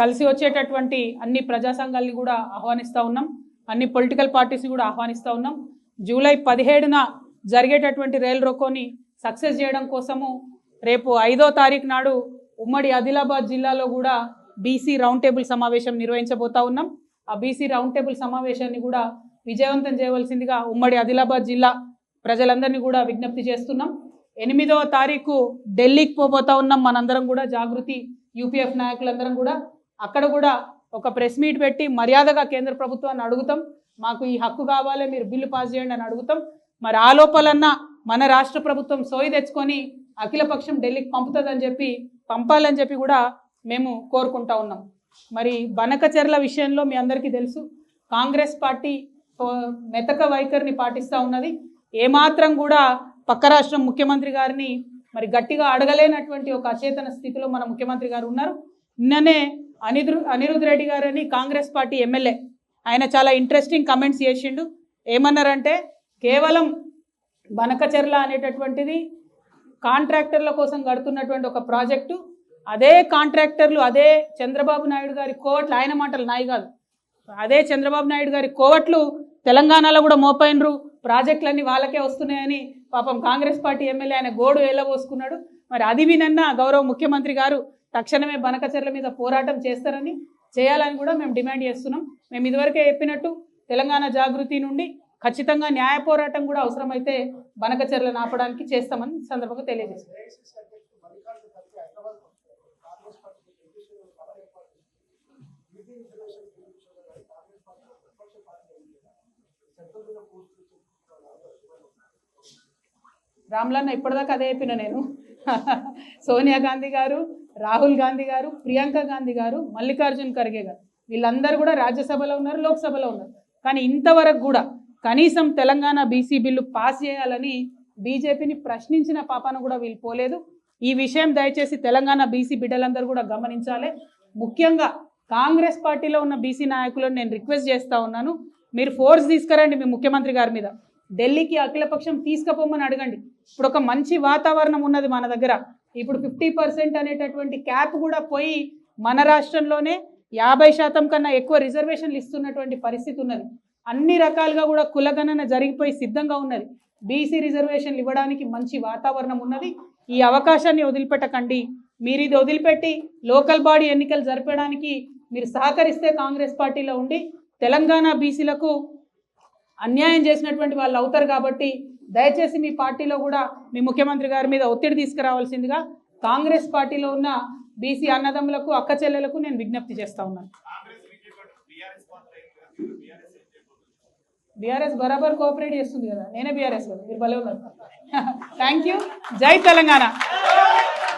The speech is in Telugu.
కలిసి వచ్చేటటువంటి అన్ని ప్రజా సంఘాలని కూడా ఆహ్వానిస్తూ ఉన్నాం. అన్ని పొలిటికల్ పార్టీస్ని కూడా ఆహ్వానిస్తూ ఉన్నాం. జూలై పదిహేడున జరిగేటటువంటి రైలు రోకోని సక్సెస్ చేయడం కోసము రేపు ఐదో తారీఖు నాడు ఉమ్మడి ఆదిలాబాద్ జిల్లాలో కూడా బీసీ రౌండ్ టేబుల్ సమావేశం నిర్వహించబోతా ఉన్నాం. ఆ బీసీ రౌండ్ టేబుల్ సమావేశాన్ని కూడా విజయవంతం చేయవలసిందిగా ఉమ్మడి ఆదిలాబాద్ జిల్లా ప్రజలందరినీ కూడా విజ్ఞప్తి చేస్తున్నాం. ఎనిమిదవ తారీఖు ఢిల్లీకి పోబోతా ఉన్నాం మనందరం కూడా. జాగృతి యూపీఎఫ్ నాయకులందరం కూడా. అక్కడ కూడా ఒక ప్రెస్ మీట్ పెట్టి మర్యాదగా కేంద్ర ప్రభుత్వాన్ని అడుగుతాం. మాకు ఈ హక్కు కావాలి మీరు బిల్లు పాస్ చేయండి అని అడుగుతాం. మరి ఆ లోపలన్నా మన రాష్ట్ర ప్రభుత్వం సోయి తెచ్చుకొని అఖిలపక్షం ఢిల్లీకి పంపుతుందని చెప్పి పంపాలని చెప్పి కూడా మేము కోరుకుంటా ఉన్నాం. మరి బనకచెర్ల విషయంలో మీ అందరికీ తెలుసు కాంగ్రెస్ పార్టీ మెతక వైఖరిని పాటిస్తూ ఉన్నది. ఏమాత్రం కూడా పక్క రాష్ట్రం ముఖ్యమంత్రి గారిని మరి గట్టిగా అడగలేనటువంటి ఒక అచేతన స్థితిలో మన ముఖ్యమంత్రి గారు ఉన్నారు. నిన్ననే అనిరు అనిరుద్ రెడ్డి గారని కాంగ్రెస్ పార్టీ ఎమ్మెల్యే. ఆయన చాలా ఇంట్రెస్టింగ్ కమెంట్స్ చేసిండు. ఏమన్నారంటే కేవలం బనకచెర్ల అనేటటువంటిది కాంట్రాక్టర్ల కోసం కడుతున్నటువంటి ఒక ప్రాజెక్టు అదే కాంట్రాక్టర్లు అదే చంద్రబాబు నాయుడు గారి కోవట్లు ఆయన మాటలు నాయి కాదు. అదే చంద్రబాబు నాయుడు గారి కోవట్లు తెలంగాణలో కూడా మోపైనరు. ప్రాజెక్టులన్నీ వాళ్ళకే వస్తున్నాయని పాపం కాంగ్రెస్ పార్టీ ఎమ్మెల్యే ఆయన గోడు వెళ్ళబోసుకున్నాడు మరి అది వినన్నా గౌరవ ముఖ్యమంత్రి గారు తక్షణమే బనకచర్ల మీద పోరాటం చేస్తారని చేయాలని కూడా మేము డిమాండ్ చేస్తున్నాం. మేము ఇదివరకే చెప్పినట్టు తెలంగాణ జాగృతి నుండి ఖచ్చితంగా న్యాయ పోరాటం కూడా అవసరమైతే బనకచర్లను ఆపడానికి చేస్తామని సందర్భంగా తెలియజేస్తాం రామ్లన్న ఇప్పటిదాకా అదే చెప్పిన నేను. సోనియా గాంధీ గారు రాహుల్ గాంధీ గారు ప్రియాంక గాంధీ గారు మల్లికార్జున్ ఖర్గే గారు. వీళ్ళందరూ కూడా రాజ్యసభలో ఉన్నారు లోక్సభలో ఉన్నారు. కానీ ఇంతవరకు కూడా కనీసం తెలంగాణ బీసీ బిల్లు పాస్ చేయాలని బీజేపీని ప్రశ్నించిన పాపాను కూడా వీళ్ళు పోలేదు. ఈ విషయం దయచేసి తెలంగాణ బీసీ బిడ్డలందరూ కూడా గమనించాలి. ముఖ్యంగా కాంగ్రెస్ పార్టీలో ఉన్న బీసీ నాయకులను నేను రిక్వెస్ట్ చేస్తూ ఉన్నాను. మీరు ఫోర్స్ తీసుకురండి మీ ముఖ్యమంత్రి గారి మీద. ఢిల్లీకి అఖిలపక్షం తీసుకుపోమని అడగండి. ఇప్పుడు ఒక మంచి వాతావరణం ఉన్నది మన దగ్గర. ఇప్పుడు ఫిఫ్టీ పర్సెంట్ అనేటటువంటి క్యాప్ కూడా పోయి మన రాష్ట్రంలోనే యాభై శాతం కన్నా ఎక్కువ రిజర్వేషన్లు ఇస్తున్నటువంటి పరిస్థితి ఉన్నది. అన్ని రకాలుగా కూడా కులగణన జరిగిపోయి సిద్ధంగా ఉన్నది. బీసీ రిజర్వేషన్లు ఇవ్వడానికి మంచి వాతావరణం ఉన్నది. ఈ అవకాశాన్ని వదిలిపెట్టకండి. మీరు ఇది వదిలిపెట్టి లోకల్ బాడీ ఎన్నికలు జరపడానికి మీరు సహకరిస్తే కాంగ్రెస్ పార్టీలో ఉండి తెలంగాణ బీసీలకు అన్యాయం చేసినటువంటి వాళ్ళు అవుతారు కాబట్టి దయచేసి మీ పార్టీలో కూడా మీ ముఖ్యమంత్రి గారి మీద ఒత్తిడి తీసుకురావాల్సిందిగా కాంగ్రెస్ పార్టీలో ఉన్న బీసీ అన్నదమ్ములకు అక్క చెల్లెలకు నేను విజ్ఞప్తి చేస్తా ఉన్నాను. బీఆర్ఎస్ బరాబర్ కోఆపరేట్ చేస్తుంది కదా నేనే బీఆర్ఎస్ కదా మీరు భలే ఉన్నారు. థ్యాంక్ యూ జై తెలంగాణ.